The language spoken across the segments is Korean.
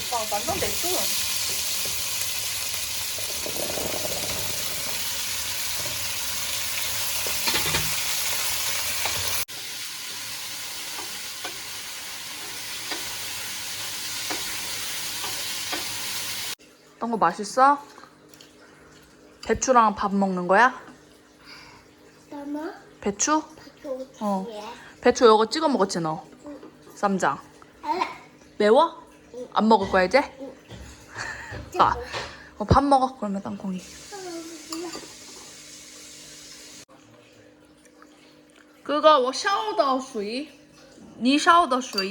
대빵 완전 내 돈. 어떤 거 맛있어? 배추랑 밥 먹는 거야? 엄마 배추? 그 어. 예. 배추 이거 찍어 먹었지 너? 쌈장. 매워? 응. 안 먹을 거야 이제? 응. 아, 어, 밥 먹어 그러면 땅콩이. 그거 我烧的水你烧的水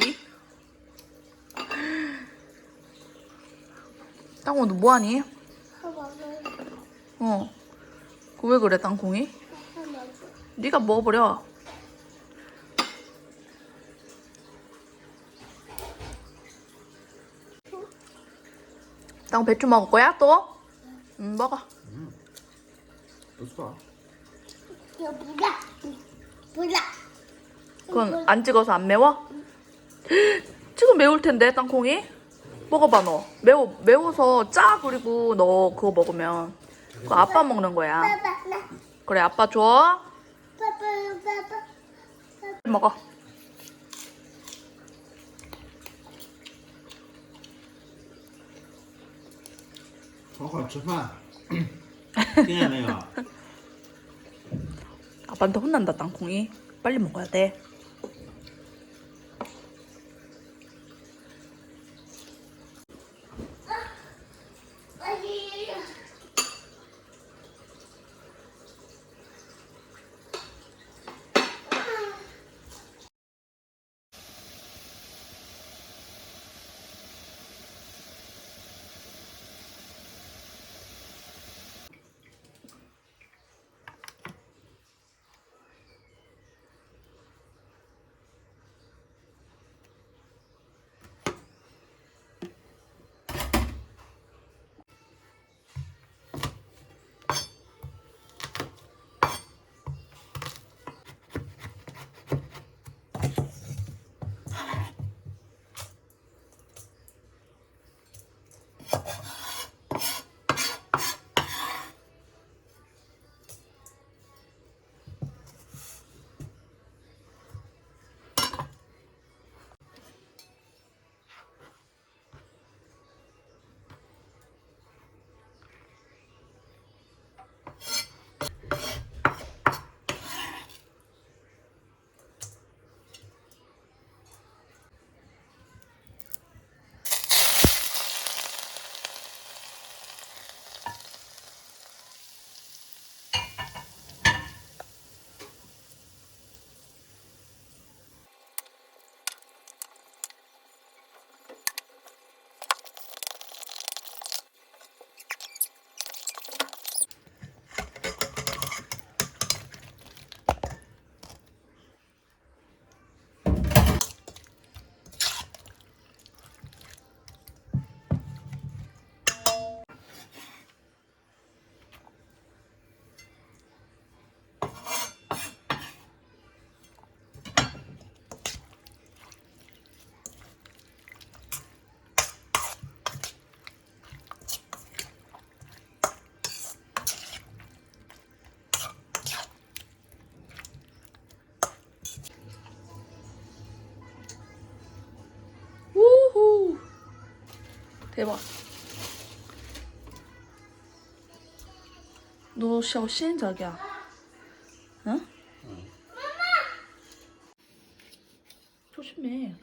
땅콩 너 뭐하니? 어. 그 왜 그래 땅콩이? 네가 먹어버려. 땅 배추 먹을 거야 또? 응 먹어. 不错。 이거 불라. 불라. 그건 안 찍어서 안 매워? 지금 매울 텐데 땅콩이? 먹어봐 너. 매워 매워서 짜 그리고 너 그거 먹으면 그거 아빠 먹는 거야. 나. 그래 아빠 줘. 먹어. 好好吃饭，听见没有？ 아빠한테 혼난다 땅콩이. 빨리 먹어야 돼. 대박. 너 샤오신 자기야. 응? 조심해.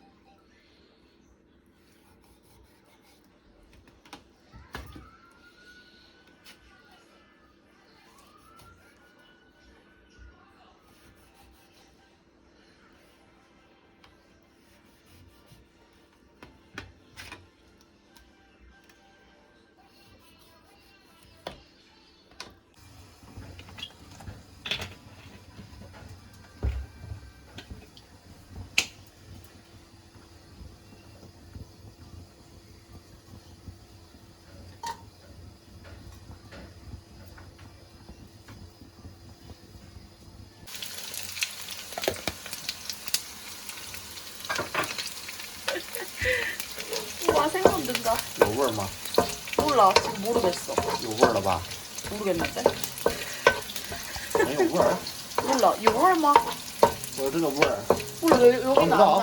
有味儿吗？不知道，모르겠 어。 有味儿了吧？모르겠는 데。 没有味儿。不知有味儿吗？我这个味儿。不知道，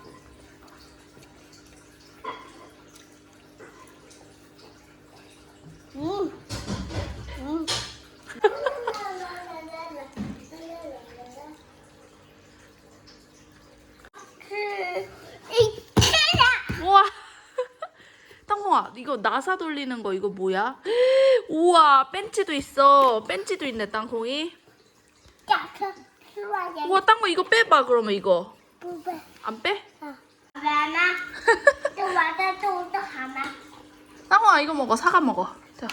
이거 나사 돌리는 거 이거 뭐야? 우와, 벤치도 있어. 벤치도 있네, 땅콩이. 우와, 땅콩 이거 빼봐, 그러면 이거. 안 빼? 땅콩아, 이거 먹어. 사과 먹어. 자.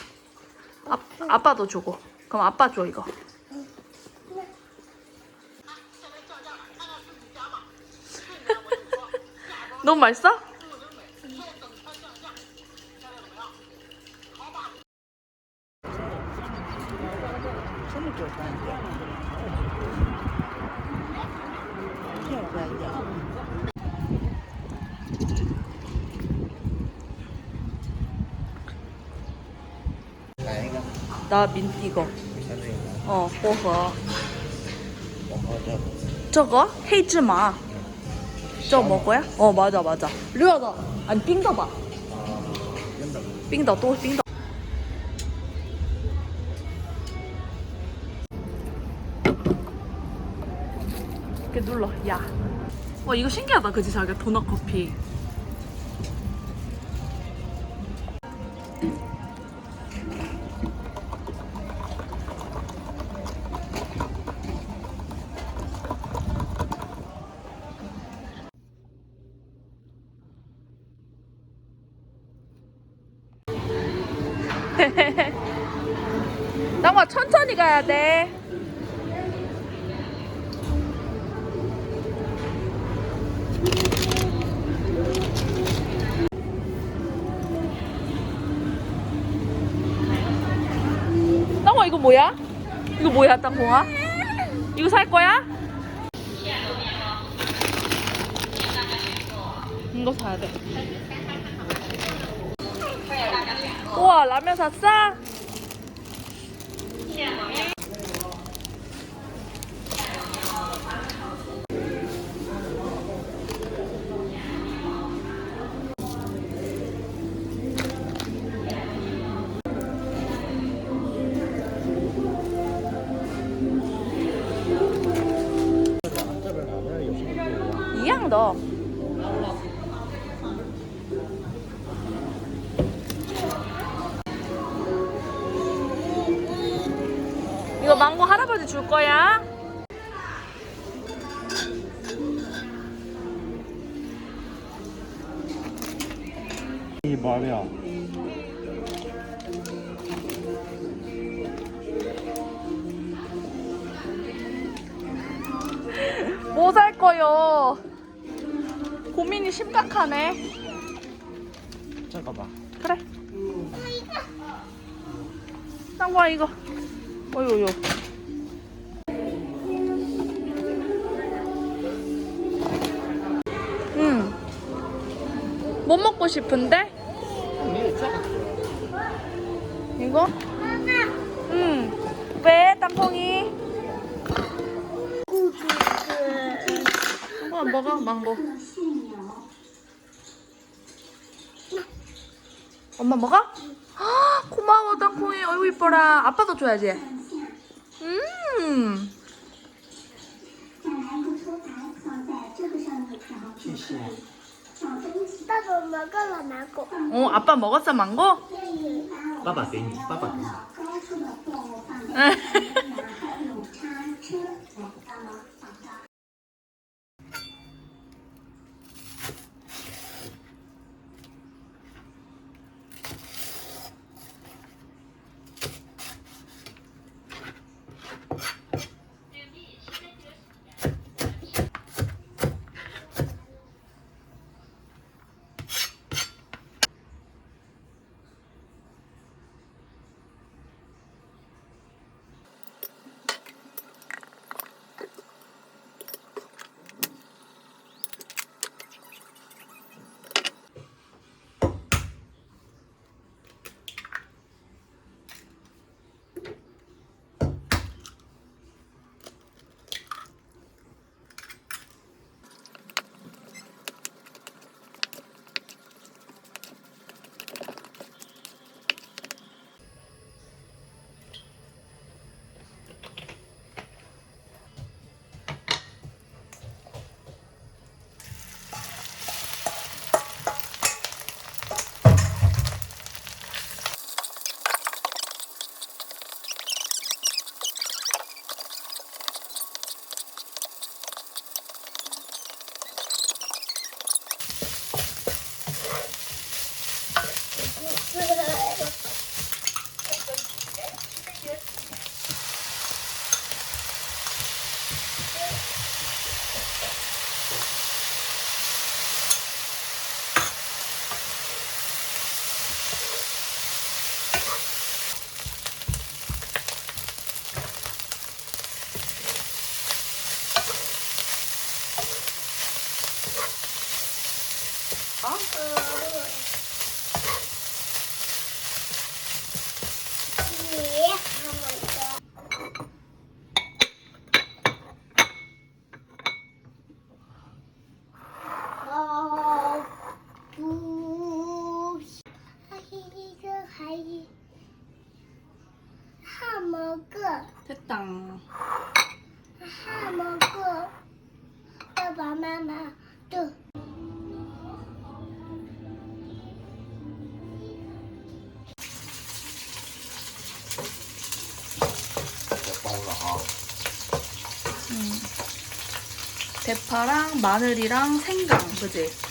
아, 아빠도 주고. 그럼 아빠 줘, 이거. 너무 맛있어? 나 민트 이거. 像这个， 어, 薄荷.然后这个。 저거? 헤이즈마. 저거 먹어야? 어, 맞아, 맞아. 류아다. 아니, 빙더吧. 啊，真的。 빙더, 또 빙더. 이렇게 눌러, 야. 와, 이거 신기하다, 그지, 자기야? 도넛 커피. 땅아 천천히 가야 돼. 땅아 이거 뭐야? 이거 뭐야 땅콩아? 이거 살 거야? 이거 사야 돼. 우와 라면 샀어? 이样的。 망고 할아버지 줄 거야? 이 말이야. 뭐 살 거요? 고민이 심각하네. 잠깐만. 그래. 딴 거야 이거. 어휴, 응. 뭐 먹고 싶은데? 이거? 응. 왜, 땅콩이? 어, 먹어, 망고. 엄마 먹어? 아, 고마워, 땅콩이. 어이구, 이뻐라. 아빠도 줘야지. 음. 谢谢。 나도 먹으러 나고. 어 아빠 먹었어 망고? 爸爸给你，爸爸给你。 어, 됐다. 아하 먹어. 아빠 마마 또. 대파랑 마늘이랑 생강, 그지?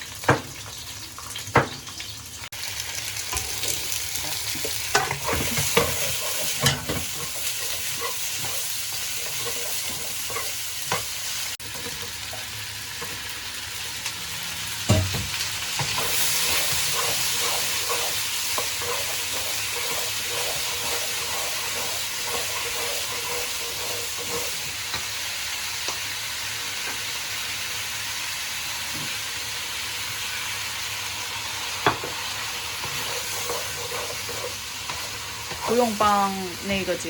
不用帮那个酒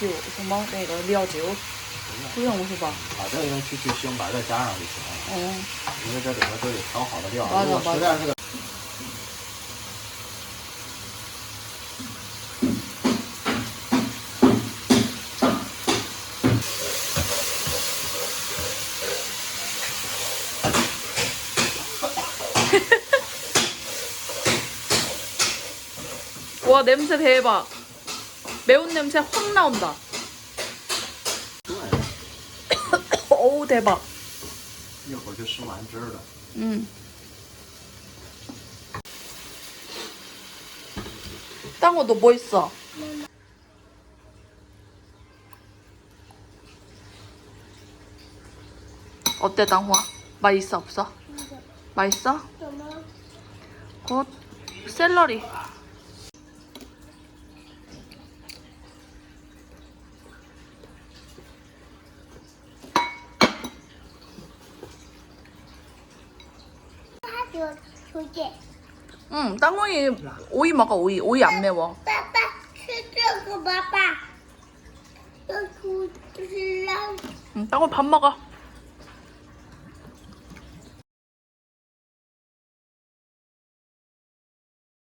酒什么那个料酒，不用是吧？把这个东西去去腥，把这加上就行了。哦，因为这里面都有调好的料。맞아如果实在是个 와 냄새 대박. 매운 냄새 확 나온다. 对， 어우 대박. 一会儿就生完汁儿了。 음. 땅호 너뭐 있어? 어때 땅호아? 맛있어 없어? 맛있어? 怎么？ 곧 샐러리. 응, 땅콩이 오이 먹어, 오이. 오이 안 매워. 아빠, 실력 봐봐. 여기 응, 땅콩 밥 먹어.